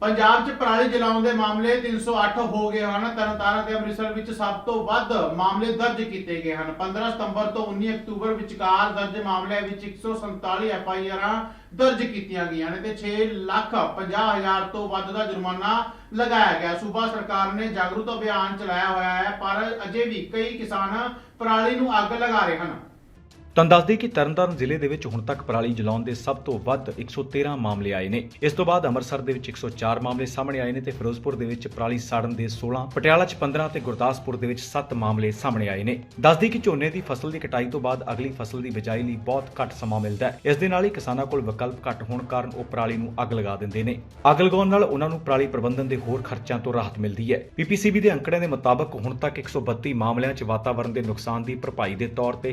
ਪੰਜਾਬ 'ਚ ਪਰਾਲੀ ਜਲਾਉਣ ਦੇ ਮਾਮਲੇ 308 ਹੋ ਗਏ ਹਨ। ਤਰਨਤਾਰਨ ਤੇ ਅੰਮ੍ਰਿਤਸਰ ਵਿੱਚ ਸਭ ਤੋਂ ਵੱਧ ਮਾਮਲੇ ਦਰਜ ਕੀਤੇ ਗਏ ਹਨ। 15 ਸਤੰਬਰ ਤੋਂ 19 ਅਕਤੂਬਰ ਵਿਚਕਾਰ ਦਰਜ ਮਾਮਲਿਆਂ ਵਿੱਚ 147 ਐਫਆਈਆਰਾਂ ਦਰਜ ਕੀਤੀਆਂ ਗਈਆਂ ਨੇ ਤੇ 6 ਲੱਖ 50 ਹਜ਼ਾਰ ਤੋਂ ਵੱਧ ਦਾ ਜੁਰਮਾਨਾ ਲਗਾਇਆ ਗਿਆ। ਸੂਬਾ ਸਰਕਾਰ ਨੇ ਜਾਗਰੂਕ ਅਭਿਆਨ ਚਲਾਇਆ ਹੋਇਆ ਹੈ, ਪਰ ਅਜੇ ਵੀ ਕਈ ਕਿਸਾਨ ਪਰਾਲੀ ਨੂੰ ਅੱਗ ਲਗਾ ਰਹੇ ਹਨ। ਤੁਹਾਨੂੰ ਦੱਸ ਦਈਏ ਕਿ ਤਰਨਤਾਰਨ ਜ਼ਿਲ੍ਹੇ ਦੇ ਵਿੱਚ ਹੁਣ ਤੱਕ ਪਰਾਲੀ ਜਲਾਉਣ ਦੇ ਸਭ ਤੋਂ ਵੱਧ 113 ਮਾਮਲੇ ਆਏ ਨੇ। ਇਸ ਤੋਂ ਬਾਅਦ ਅੰਮ੍ਰਿਤਸਰ ਦੇ ਵਿੱਚ 104 ਮਾਮਲੇ ਸਾਹਮਣੇ ਆਏ ਨੇ ਤੇ ਫਿਰੋਜ਼ਪੁਰ ਦੇ ਵਿੱਚ ਪਰਾਲੀ ਸਾੜਨ ਦੇ 16 ਪਟਿਆਲਾ 'ਚ 15 ਤੇ ਗੁਰਦਾਸਪੁਰ ਦੇ ਵਿੱਚ 7 ਮਾਮਲੇ ਸਾਹਮਣੇ ਆਏ ਨੇ। ਦੱਸ ਦਈਏ ਕਿ ਝੋਨੇ ਦੀ ਫਸਲ ਦੀ ਕਟਾਈ ਤੋਂ ਬਾਅਦ ਅਗਲੀ ਫਸਲ ਦੀ ਬਿਜਾਈ ਲਈ ਬਹੁਤ ਘੱਟ ਸਮਾਂ ਮਿਲਦਾ ਹੈ। ਇਸ ਦੇ ਨਾਲ ਹੀ ਕਿਸਾਨਾਂ ਕੋਲ ਵਿਕਲਪ ਘੱਟ ਹੋਣ ਕਾਰਨ ਉਹ ਪਰਾਲੀ ਨੂੰ ਅੱਗ ਲਗਾ ਦਿੰਦੇ ਨੇ। ਅੱਗ ਲਗਾਉਣ ਨਾਲ ਉਹਨਾਂ ਨੂੰ ਪਰਾਲੀ ਪ੍ਰਬੰਧਨ ਦੇ ਹੋਰ ਖਰਚਿਆਂ ਤੋਂ ਰਾਹਤ ਮਿਲਦੀ ਹੈ। ਪੀਪੀਸੀਬੀ ਦੇ ਅੰਕੜਿਆਂ ਦੇ ਮੁਤਾਬਕ ਹੁਣ ਤੱਕ 132 ਮਾਮਲਿਆਂ 'ਚ ਵਾਤਾਵਰਣ ਦੇ ਨੁਕਸਾਨ ਦੀ ਭਰਪਾਈ ਦੇ ਤੌਰ ਤੇ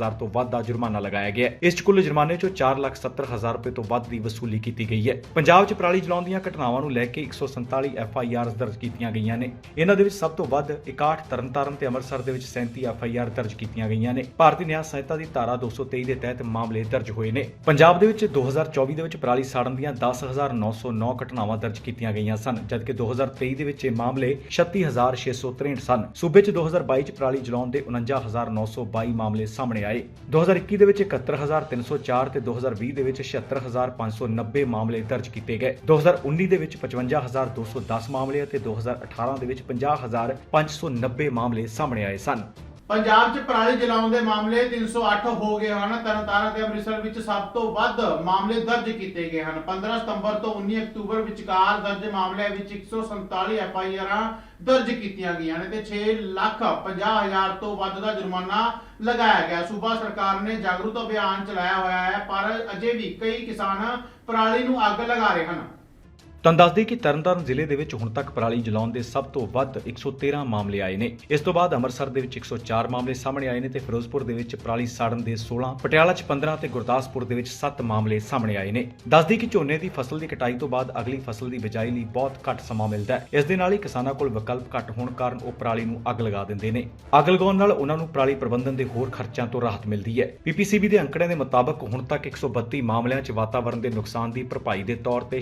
ਹਜ਼ਾਰ ਤੋਂ ਵੱਧ ਦਾ ਜੁਰਮਾਨਾ ਲਗਾਇਆ ਗਿਆ ਹੈ। ਇਸ 'ਚ ਕੁੱਲ ਜੁਰਮਾਨੇ 'ਚੋਂ 4,70,000 ਰੁਪਏ ਤੋਂ ਵੱਧ ਦੀ ਵਸੂਲੀ ਕੀਤੀ ਗਈ ਹੈ। ਪੰਜਾਬ 'ਚ ਪਰਾਲੀ ਜਲਾਉਣ ਦੀਆਂ ਘਟਨਾਵਾਂ ਨੂੰ ਲੈ ਕੇ 147 ਆਰ ਦਰਜ ਕੀਤੀਆਂ ਗਈਆਂ ਨੇ। ਇਹਨਾਂ ਦੇ ਵਿੱਚ ਸਭ ਤੋਂ ਵੱਧ 61 ਤਰਨਤਾਰਨ ਤੇ ਅੰਮ੍ਰਿਤਸਰ ਦੇ ਵਿੱਚ 37 ਐਫਆਈਆਰ ਦਰਜ ਕੀਤੀਆਂ ਗਈਆਂ ਨੇ। ਭਾਰਤੀ ਨਿਆਂ ਸੰਹਿਤਾ ਦੀ ਧਾਰਾ 223 ਦੇ ਤਹਿਤ ਮਾਮਲੇ ਦਰਜ ਹੋਏ ਨੇ। ਪੰਜਾਬ ਦੇ ਵਿੱਚ 2024 ਦੇ ਵਿੱਚ ਪਰਾਲੀ ਸਾੜਨ ਦੀਆਂ 10909 ਘਟਨਾਵਾਂ ਦਰਜ ਕੀਤੀਆਂ ਗਈਆਂ ਸਨ ਜਦਕਿ 2023 ਦੇ ਵਿੱਚ ਇਹ ਮਾਮਲੇ 36663 ਸਨ। ਸੂਬੇ 'ਚ 2022 'ਚ ਪਰਾਲੀ ਜਲਾਉਣ ਦੇ 49922 ਮਾਮਲੇ ਸਾਹਮਣੇ ਆਏ 2021 ਦੇ ਵਿੱਚ 71304 ਤੇ 2020 ਦੇ ਵਿੱਚ 76590 ਮਾਮਲੇ ਦਰਜ ਕੀਤੇ ਗਏ। 2019 ਦੇ ਵਿੱਚ 55210 ਮਾਮਲੇ ਅਤੇ 2018 ਦੇ ਵਿੱਚ 50590 ਮਾਮਲੇ ਸਾਹਮਣੇ ਆਏ ਸਨ। ਪੰਜਾਬ 'ਚ ਪਰਾਲੀ ਜਲਾਉਣ ਦੇ ਮਾਮਲੇ 308 ਹੋ ਗਏ ਹਨ। ਤਰਨਤਾਰਨ ਤੇ ਅੰਮ੍ਰਿਤਸਰ ਵਿੱਚ ਸਭ ਤੋਂ ਵੱਧ ਮਾਮਲੇ ਦਰਜ ਕੀਤੇ ਗਏ ਹਨ। 15 ਸਤੰਬਰ ਤੋਂ 19 ਅਕਤੂਬਰ ਵਿਚਕਾਰ ਦਰਜ ਮਾਮਲਿਆਂ ਵਿੱਚ 147 ਆਰਾਂ ਦਰਜ ਕੀਤੀਆਂ ਗਈਆਂ ਨੇ ਤੇ 6 ਲੱਖ 50 ਹਜ਼ਾਰ ਤੋਂ ਵੱਧ ਦਾ ਜੁਰਮਾਨਾ ਲਗਾਇਆ ਗਿਆ। ਸੂਬਾ ਸਰਕਾਰ ਨੇ ਜਾਗਰੂਕ ਅਭਿਆਨ ਚਲਾਇਆ ਹੋਇਆ ਹੈ, ਪਰ ਅਜੇ ਵੀ ਕਈ ਕਿਸਾਨ ਪਰਾਲੀ ਨੂੰ ਅੱਗ ਲਗਾ ਰਹੇ ਹਨ। ਤੁਹਾਨੂੰ ਦੱਸ ਦਈਏ ਕਿ ਤਰਨਤਾਰਨ ਜ਼ਿਲ੍ਹੇ ਦੇ ਵਿੱਚ ਹੁਣ ਤੱਕ ਪਰਾਲੀ ਜਲਾਉਣ ਦੇ ਸਭ ਤੋਂ ਵੱਧ 113 ਮਾਮਲੇ ਆਏ ਨੇ। ਇਸ ਤੋਂ ਬਾਅਦ ਅੰਮ੍ਰਿਤਸਰ ਦੇ ਵਿੱਚ 104 ਮਾਮਲੇ ਸਾਹਮਣੇ ਆਏ ਨੇ ਤੇ ਫਿਰੋਜ਼ਪੁਰ ਦੇ ਵਿੱਚ ਪਰਾਲੀ ਸਾੜਨ ਦੇ 16 ਪਟਿਆਲਾ 'ਚ 15 ਤੇ ਗੁਰਦਾਸਪੁਰ ਦੇ ਵਿੱਚ 7 ਮਾਮਲੇ ਸਾਹਮਣੇ ਆਏ ਨੇ। ਦੱਸ ਕਿ ਝੋਨੇ ਦੀ ਫਸਲ ਦੀ ਕਟਾਈ ਤੋਂ ਬਾਅਦ ਅਗਲੀ ਫਸਲ ਦੀ ਬਿਜਾਈ ਲਈ ਬਹੁਤ ਘੱਟ ਸਮਾਂ ਮਿਲਦਾ ਹੈ। ਇਸ ਦੇ ਨਾਲ ਹੀ ਕਿਸਾਨਾਂ ਕੋਲ ਵਿਕਲਪ ਘੱਟ ਹੋਣ ਕਾਰਨ ਉਹ ਪਰਾਲੀ ਨੂੰ ਅੱਗ ਲਗਾ ਦਿੰਦੇ ਨੇ। ਅੱਗ ਲਗਾਉਣ ਨਾਲ ਉਹਨਾਂ ਨੂੰ ਪਰਾਲੀ ਪ੍ਰਬੰਧਨ ਦੇ ਹੋਰ ਖਰਚਿਆਂ ਤੋਂ ਰਾਹਤ ਮਿਲਦੀ ਹੈ। ਪੀਪੀਸੀਬੀ ਦੇ ਅੰਕੜਿਆਂ ਦੇ ਮੁਤਾਬਕ ਹੁਣ ਤੱਕ 132 ਮਾਮਲਿਆਂ 'ਚ ਵਾਤਾਵਰਣ ਦੇ ਨੁਕਸਾਨ ਦੀ ਭਰਪਾਈ ਦੇ ਤੌਰ ਤੇ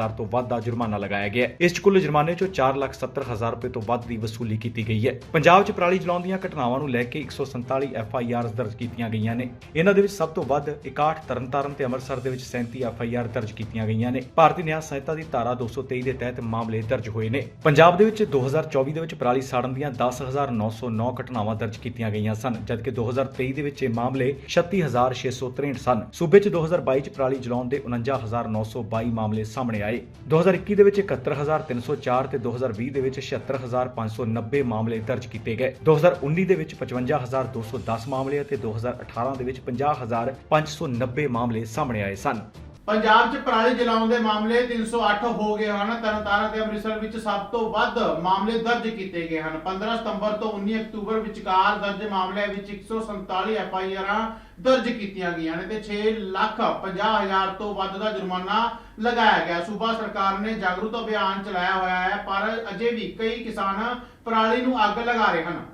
6,50,000 ਤੋਂ ਵੱਧ ਦਾ ਜੁਰਮਾਨਾ ਲਗਾਇਆ ਗਿਆ ਹੈ। ਇਸ 'ਚ ਕੁੱਲ ਜੁਰਮਾਨੇ 'ਚੋਂ 4,70,000 ਰੁਪਏ ਤੋਂ ਵੱਧ ਦੀ ਵਸੂਲੀ ਕੀਤੀ ਗਈ ਹੈ। ਪੰਜਾਬ 'ਚ ਪਰਾਲੀ ਜਲਾਉਣ ਦੀਆਂ ਘਟਨਾਵਾਂ ਨੂੰ ਲੈ ਕੇ 147 ਆਰ ਦਰਜ ਕੀਤੀਆਂ ਗਈਆਂ ਨੇ। ਇਹਨਾਂ ਦੇ ਵਿੱਚ ਸਭ ਤੋਂ ਵੱਧ 61 ਤਰਨਤਾਰਨ ਤੇ ਅੰਮ੍ਰਿਤਸਰ ਦੇ ਵਿੱਚ 37 ਐਫਆਈਆਰ ਦਰਜ ਕੀਤੀਆਂ ਗਈਆਂ ਨੇ। ਭਾਰਤੀ ਨਿਆਂ ਸੰਹਿਤਾ ਦੀ ਧਾਰਾ 223 ਦੇ ਤਹਿਤ ਮਾਮਲੇ ਦਰਜ ਹੋਏ ਨੇ। ਪੰਜਾਬ ਦੇ ਵਿੱਚ 2024 ਦੇ ਵਿੱਚ ਪਰਾਲੀ ਸਾੜਨ ਦੀਆਂ 10909 ਘਟਨਾਵਾਂ ਦਰਜ ਕੀਤੀਆਂ ਗਈਆਂ ਸਨ ਜਦਕਿ 2023 ਦੇ ਵਿੱਚ ਇਹ ਮਾਮਲੇ 36663 ਸਨ। ਸੂਬੇ 'ਚ 2022 'ਚ ਪਰਾਲੀ ਜਲਾਉਣ ਦੇ 49922 ਮਾਮਲੇ ਸਾਹਮਣੇ ਆਏ 2021 ਦੇ ਵਿੱਚ 71304 ਤੇ 2020 ਦੇ ਵਿੱਚ 76590 ਮਾਮਲੇ ਦਰਜ ਕੀਤੇ ਗਏ। 2019 ਦੇ ਵਿੱਚ 55210 ਮਾਮਲੇ ਅਤੇ 2018 ਦੇ ਵਿੱਚ 50590 ਮਾਮਲੇ ਸਾਹਮਣੇ ਆਏ ਸਨ। ਪੰਜਾਬ 'ਚ ਪਰਾਲੀ ਜਲਾਉਣ ਦੇ ਮਾਮਲੇ 308 ਹੋ ਗਏ ਹਨ। ਤਰਨਤਾਰਨ ਤੇ ਅੰਮ੍ਰਿਤਸਰ ਵਿੱਚ ਸਭ ਤੋਂ ਵੱਧ ਮਾਮਲੇ ਦਰਜ ਕੀਤੇ ਗਏ ਹਨ। 15 ਸਤੰਬਰ ਤੋਂ 19 ਅਕਤੂਬਰ ਵਿਚਕਾਰ ਦਰਜ ਮਾਮਲਿਆਂ ਵਿੱਚ 147 ਆਰਾਂ ਦਰਜ ਕੀਤੀਆਂ ਗਈਆਂ ਨੇ ਤੇ 6 ਲੱਖ 50 ਹਜ਼ਾਰ ਤੋਂ ਵੱਧ ਦਾ ਜੁਰਮਾਨਾ ਲਗਾਇਆ ਗਿਆ। ਸੂਬਾ ਸਰਕਾਰ ਨੇ ਜਾਗਰੂਕ ਅਭਿਆਨ ਚਲਾਇਆ ਹੋਇਆ ਹੈ, ਪਰ ਅਜੇ ਵੀ ਕਈ ਕਿਸਾਨ ਪਰਾਲੀ ਨੂੰ ਅੱਗ ਲਗਾ ਰਹੇ ਹਨ।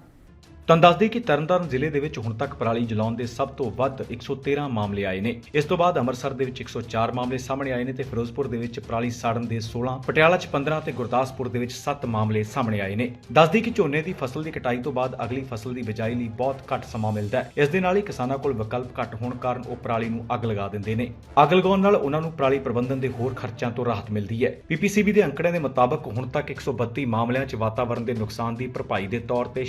ਤੁਹਾਨੂੰ ਦੱਸ ਦਈਏ ਕਿ ਤਰਨਤਾਰਨ ਜ਼ਿਲ੍ਹੇ ਦੇ ਵਿੱਚ ਹੁਣ ਤੱਕ ਪਰਾਲੀ ਜਲਾਉਣ ਦੇ ਸਭ ਤੋਂ ਵੱਧ 113 ਮਾਮਲੇ ਆਏ ਨੇ। ਇਸ ਤੋਂ ਬਾਅਦ ਅੰਮ੍ਰਿਤਸਰ ਦੇ ਵਿੱਚ 104 ਮਾਮਲੇ ਸਾਹਮਣੇ ਆਏ ਨੇ ਤੇ ਫਿਰੋਜ਼ਪੁਰ ਦੇ ਵਿੱਚ ਪਰਾਲੀ ਸਾੜਨ ਦੇ 16 ਪਟਿਆਲਾ 'ਚ 15 ਤੇ ਗੁਰਦਾਸਪੁਰ ਦੇ ਵਿੱਚ 7 ਮਾਮਲੇ ਸਾਹਮਣੇ ਆਏ ਨੇ। ਦੱਸ ਦਈਏ ਕਿ ਝੋਨੇ ਦੀ ਫਸਲ ਦੀ ਕਟਾਈ ਤੋਂ ਬਾਅਦ ਅਗਲੀ ਫਸਲ ਦੀ ਬਿਜਾਈ ਲਈ ਬਹੁਤ ਘੱਟ ਸਮਾਂ ਮਿਲਦਾ ਹੈ। ਇਸ ਦੇ ਨਾਲ ਹੀ ਕਿਸਾਨਾਂ ਕੋਲ ਵਿਕਲਪ ਘੱਟ ਹੋਣ ਕਾਰਨ ਉਹ ਪਰਾਲੀ ਨੂੰ ਅੱਗ ਲਗਾ ਦਿੰਦੇ ਨੇ। ਅੱਗ ਲਗਾਉਣ ਨਾਲ ਉਹਨਾਂ ਨੂੰ ਪਰਾਲੀ ਪ੍ਰਬੰਧਨ ਦੇ ਹੋਰ ਖਰਚਿਆਂ ਤੋਂ ਰਾਹਤ ਮਿਲਦੀ ਹੈ। ਪੀਪੀਸੀਬੀ ਦੇ ਅੰਕੜਿਆਂ ਦੇ ਮੁਤਾਬਕ ਹੁਣ ਤੱਕ 132 ਮਾਮਲਿਆਂ 'ਚ ਵਾਤਾਵਰਣ ਦੇ ਨੁਕਸਾਨ ਦੀ ਭਰਪਾਈ ਦੇ ਤੌਰ ਤੇ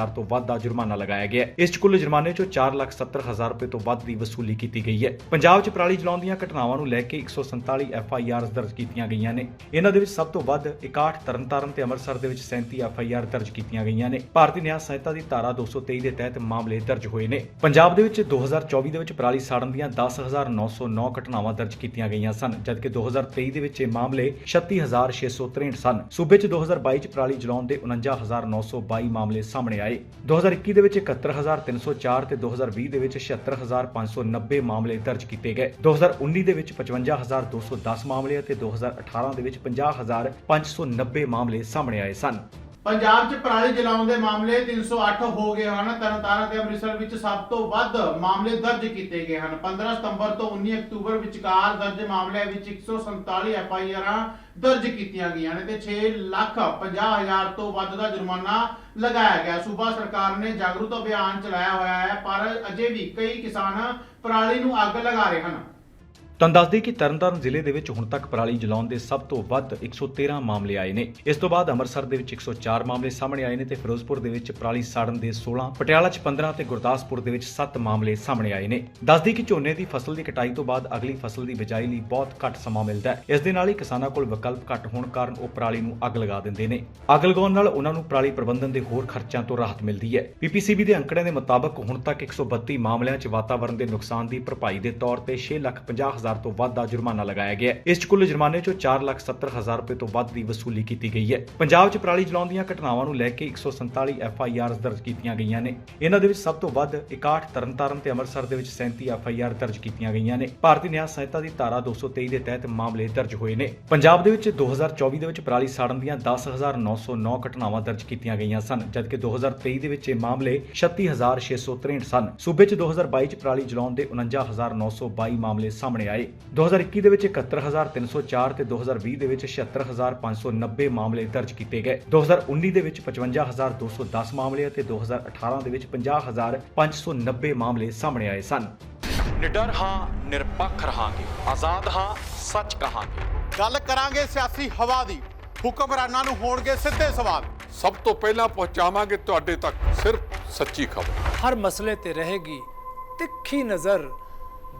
6,50,000 ਤੋਂ ਵੱਧ ਦਾ ਜੁਰਮਾਨਾ ਲਗਾਇਆ ਗਿਆ ਹੈ। ਇਸ 'ਚ ਕੁੱਲ ਜੁਰਮਾਨੇ 'ਚੋਂ 4,70,000 ਰੁਪਏ ਤੋਂ ਵੱਧ ਦੀ ਵਸੂਲੀ ਕੀਤੀ ਗਈ ਹੈ। ਪੰਜਾਬ 'ਚ ਪਰਾਲੀ ਜਲਾਉਣ ਦੀਆਂ ਘਟਨਾਵਾਂ ਨੂੰ ਲੈ ਕੇ 147 ਆਰ ਦਰਜ ਕੀਤੀਆਂ ਗਈਆਂ ਨੇ। ਇਹਨਾਂ ਦੇ ਵਿੱਚ ਸਭ ਤੋਂ ਵੱਧ 61 ਤਰਨਤਾਰਨ ਤੇ ਅੰਮ੍ਰਿਤਸਰ ਦੇ ਵਿੱਚ 37 ਐਫਆਈਆਰ ਦਰਜ ਕੀਤੀਆਂ ਗਈਆਂ ਨੇ। ਭਾਰਤੀ ਨਿਆਂ ਸੰਹਿਤਾ ਦੀ ਧਾਰਾ 223 ਦੇ ਤਹਿਤ ਮਾਮਲੇ ਦਰਜ ਹੋਏ ਨੇ। ਪੰਜਾਬ ਦੇ ਵਿੱਚ 2024 ਦੇ ਵਿੱਚ ਪਰਾਲੀ ਸਾੜਨ ਦੀਆਂ 10909 ਘਟਨਾਵਾਂ ਦਰਜ ਕੀਤੀਆਂ ਗਈਆਂ ਸਨ ਜਦਕਿ 2023 ਦੇ ਵਿੱਚ ਇਹ ਮਾਮਲੇ 36663 ਸਨ। ਸੂਬੇ 'ਚ 2022 'ਚ ਪਰਾਲੀ ਜਲਾਉਣ ਦੇ 49922 ਮਾਮਲੇ ਸਾਹਮਣੇ ਆਏ 2021 ਦੇ ਵਿੱਚ 71304 ਤੇ 2020 ਦੇ ਵਿੱਚ 76590 ਮਾਮਲੇ ਦਰਜ ਕੀਤੇ ਗਏ। 2019 ਦੇ ਵਿੱਚ 55210 ਮਾਮਲੇ ਅਤੇ 2018 ਦੇ ਵਿੱਚ 50590 ਮਾਮਲੇ ਸਾਹਮਣੇ ਆਏ ਸਨ। ਪੰਜਾਬ 'ਚ ਪਰਾਲੀ ਜਲਾਉਣ ਦੇ ਮਾਮਲੇ 308 ਹੋ ਗਏ ਹਨ। ਤਰਨਤਾਰਨ ਤੇ ਅੰਮ੍ਰਿਤਸਰ ਵਿੱਚ ਸਭ ਤੋਂ ਵੱਧ ਮਾਮਲੇ ਦਰਜ ਕੀਤੇ ਗਏ ਹਨ। 15 ਸਤੰਬਰ ਤੋਂ 19 ਅਕਤੂਬਰ ਵਿਚਕਾਰ ਦਰਜ ਮਾਮਲਿਆਂ ਵਿੱਚ 147 ਐਫਆਈਆਰਾਂ ਦਰਜ ਕੀਤੀਆਂ ਗਈਆਂ ਨੇ ਤੇ 6 ਲੱਖ 50 ਹਜ਼ਾਰ ਤੋਂ ਵੱਧ ਦਾ ਜੁਰਮਾਨਾ ਲਗਾਇਆ ਗਿਆ। ਸੂਬਾ ਸਰਕਾਰ ਨੇ ਜਾਗਰੂਕ ਅਭਿਆਨ ਚਲਾਇਆ ਹੋਇਆ ਹੈ, ਪਰ ਅਜੇ ਵੀ ਕਈ ਕਿਸਾਨ ਪਰਾਲੀ ਨੂੰ ਅੱਗ ਲਗਾ ਰਹੇ ਹਨ। ਤੁਹਾਨੂੰ ਦੱਸ ਦਈਏ ਕਿ ਤਰਨਤਾਰਨ ਜ਼ਿਲ੍ਹੇ ਦੇ ਵਿੱਚ ਹੁਣ ਤੱਕ ਪਰਾਲੀ ਜਲਾਉਣ ਦੇ ਸਭ ਤੋਂ ਵੱਧ 113 ਮਾਮਲੇ ਆਏ ਨੇ। ਇਸ ਤੋਂ ਬਾਅਦ ਅੰਮ੍ਰਿਤਸਰ ਦੇ ਵਿੱਚ 104 ਮਾਮਲੇ ਸਾਹਮਣੇ ਆਏ ਨੇ ਤੇ ਫਿਰੋਜ਼ਪੁਰ ਦੇ ਵਿੱਚ ਪਰਾਲੀ ਸਾੜਨ ਦੇ 16 ਪਟਿਆਲਾ 'ਚ 15 ਤੇ ਗੁਰਦਾਸਪੁਰ ਦੇ ਵਿੱਚ 7 ਮਾਮਲੇ ਸਾਹਮਣੇ ਆਏ ਨੇ। ਦੱਸ ਦਈਏ ਕਿ ਝੋਨੇ ਦੀ ਫਸਲ ਦੀ ਕਟਾਈ ਤੋਂ ਬਾਅਦ ਅਗਲੀ ਫਸਲ ਦੀ ਬਿਜਾਈ ਲਈ ਬਹੁਤ ਘੱਟ ਸਮਾਂ ਮਿਲਦਾ ਹੈ। ਇਸ ਦੇ ਨਾਲ ਹੀ ਕਿਸਾਨਾਂ ਕੋਲ ਵਿਕਲਪ ਘੱਟ ਹੋਣ ਕਾਰਨ ਉਹ ਪਰਾਲੀ ਨੂੰ ਅੱਗ ਲਗਾ ਦਿੰਦੇ ਨੇ। ਅੱਗ ਲਗਾਉਣ ਨਾਲ ਉਹਨਾਂ ਨੂੰ ਪਰਾਲੀ ਪ੍ਰਬੰਧਨ ਦੇ ਹੋਰ ਖਰਚਿਆਂ ਤੋਂ ਰਾਹਤ ਮਿਲਦੀ ਹੈ। ਪੀਪੀਸੀਬੀ ਦੇ ਅੰਕੜਿਆਂ ਦੇ ਮੁਤਾਬਕ ਹੁਣ ਤੱਕ 132 ਮਾਮਲਿਆਂ 'ਚ ਵਾਤਾਵਰਣ ਦੇ ਨੁਕਸਾਨ ਦੀ ਭਰਪਾਈ ਦੇ ਤੌਰ ਤੇ 6,50,000 ਤੋਂ ਵੱਧ ਦਾ ਜੁਰਮਾਨਾ ਲਗਾਇਆ ਗਿਆ ਹੈ। ਇਸ ਕੁੱਲ ਜੁਰਮਾਨੇ 'ਚੋਂ 4,70,000 ਰੁਪਏ ਤੋਂ ਵੱਧ ਦੀ ਵਸੂਲੀ ਕੀਤੀ ਗਈ ਹੈ। ਪੰਜਾਬ 'ਚ ਪਰਾਲੀ ਜਲਾਉਣ ਦੀਆਂ ਘਟਨਾਵਾਂ ਨੂੰ ਲੈ ਕੇ 147 ਆਰ ਦਰਜ ਕੀਤੀਆਂ ਗਈਆਂ ਨੇ। ਇਹਨਾਂ ਦੇ ਵਿੱਚ ਸਭ ਤੋਂ ਵੱਧ 61 ਤਰਨਤਾਰਨ ਤੇ ਅੰਮ੍ਰਿਤਸਰ ਦੇ ਵਿੱਚ 37 ਆਰ ਦਰਜ ਕੀਤੀਆਂ ਗਈਆਂ ਨੇ। ਭਾਰਤੀ ਨਿਆਂ ਸੰਹਿਤਾ ਦੀ ਧਾਰਾ 223 ਦੇ ਤਹਿਤ ਮਾਮਲੇ ਦਰਜ ਹੋਏ ਨੇ। ਪੰਜਾਬ ਦੇ ਵਿੱਚ 2024 ਦੇ ਵਿੱਚ ਪਰਾਲੀ ਸਾੜਨ ਦੀਆਂ 10909 ਘਟਨਾਵਾਂ ਦਰਜ ਕੀਤੀਆਂ ਗਈਆਂ ਸਨ ਜਦਕਿ 2023 ਦੇ ਵਿੱਚ ਇਹ ਮਾਮਲੇ 36663 ਸਨ। ਸੂਬੇ 'ਚ 2022 'ਚ ਪਰਾਲੀ ਜਲਾਉਣ ਦੇ 49922 ਮਾਮਲੇ ਸਾਹਮਣੇ ਆਏ ਆਏ। 2021 ਦੇ ਵਿੱਚ 71304 ਤੇ 2020 ਦੇ ਵਿੱਚ 76590 ਮਾਮਲੇ ਦਰਜ ਕੀਤੇ ਗਏ। 2019 ਦੇ ਵਿੱਚ 55210 ਮਾਮਲੇ ਅਤੇ 2018 ਦੇ ਵਿੱਚ 50590 ਮਾਮਲੇ ਸਾਹਮਣੇ ਆਏ ਸਨ। ਨਿਡਰ ਹਾਂ ਨਿਰਪੱਖ ਰਹਾਂਗੇ। ਆਜ਼ਾਦ ਹਾਂ ਸੱਚ ਕਹਾਂਗੇ। ਗੱਲ ਕਰਾਂਗੇ ਸਿਆਸੀ ਹਵਾ ਦੀ। ਹੁਕਮਰਾਨਾਂ ਨੂੰ ਹੋਣਗੇ ਸਿੱਧੇ ਸਵਾਲ। ਸਭ ਤੋਂ ਪਹਿਲਾਂ ਪਹੁੰਚਾਵਾਂਗੇ ਤੁਹਾਡੇ ਤੱਕ ਸਿਰਫ ਸੱਚੀ ਖਬਰ। ਹਰ ਮਸਲੇ ਤੇ ਰਹੇਗੀ ਤਿੱਖੀ ਨਜ਼ਰ।